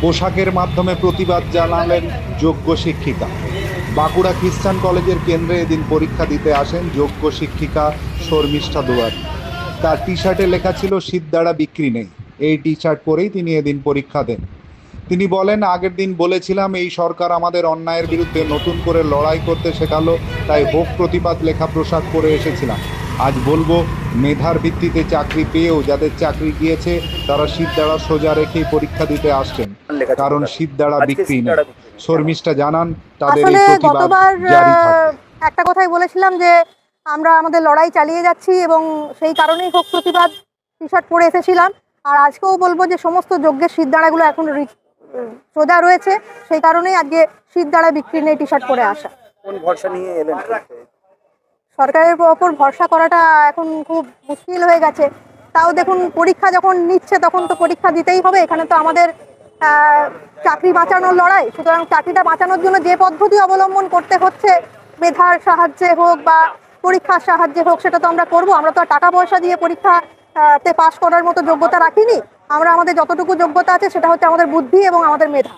পোশাকের মাধ্যমে প্রতিবাদ জানালেন যোগ্য শিক্ষিকা। বাঁকুড়া খ্রিস্টান কলেজের কেন্দ্রে এদিন পরীক্ষা দিতে আসেন যোগ্য শিক্ষিকা শর্মিষ্ঠা দুয়ার। তার টি শার্টে লেখা ছিল, শীত দ্বারা বিক্রি নেই। এই টি শার্ট পরেই তিনি এদিন পরীক্ষা দেন। তিনি বলেন, আগের দিন বলেছিলাম, এই সরকার আমাদের অন্যায়ের বিরুদ্ধে নতুন করে লড়াই করতে শেখালো, তাই হোক প্রতিবাদ লেখা পোশাক পরে এসেছিলাম। আজ বলব মেধার ভিত্তিতে চাকরি পেয়েও যাদের চাকরি গিয়েছে তারা শীত দ্বারা সোজা রেখেই পরীক্ষা দিতে আসছেন। কারণ শীত দ্বারা বিক্রি নেই। শর্মিষ্ঠা জানান তাদের এই প্রতিবাদ গতবার জারি একটা কথাই বলেছিলাম যে আমরা আমাদের লড়াই চালিয়ে যাচ্ছি এবং সেই কারণেই হোক প্রতিবাদ টি শার্ট পরে এসেছিলাম। আর আজকেও বলব যে সমস্ত যজ্ঞের শীত দাঁড়াগুলো এখন সোজা রয়েছে। সেই কারণেই আজকে শীত দাঁড়া বিক্রি নেই টি শার্ট পরে আসা। কোন ভরসা নিয়ে এলেন? সরকারের ওপর ভরসা করাটা এখন খুব মুশকিল হয়ে গেছে। তাও দেখুন, পরীক্ষা যখন নিচ্ছে তখন তো পরীক্ষা দিতেই হবে। এখানে তো আমাদের চাকরি বাঁচানোর লড়াই। সুতরাং চাকরিটা বাঁচানোর জন্য যে পদ্ধতি অবলম্বন করতে হচ্ছে, মেধার সাহায্যে হোক বা পরীক্ষার সাহায্যে হোক, সেটা তো আমরা করব। আমরা তো টাকা পয়সা দিয়ে পরীক্ষা তে পাশ করার মতো যোগ্যতা রাখিনি। আমরা আমাদের যতটুকু যোগ্যতা আছে, সেটা হচ্ছে আমাদের বুদ্ধি এবং আমাদের মেধা।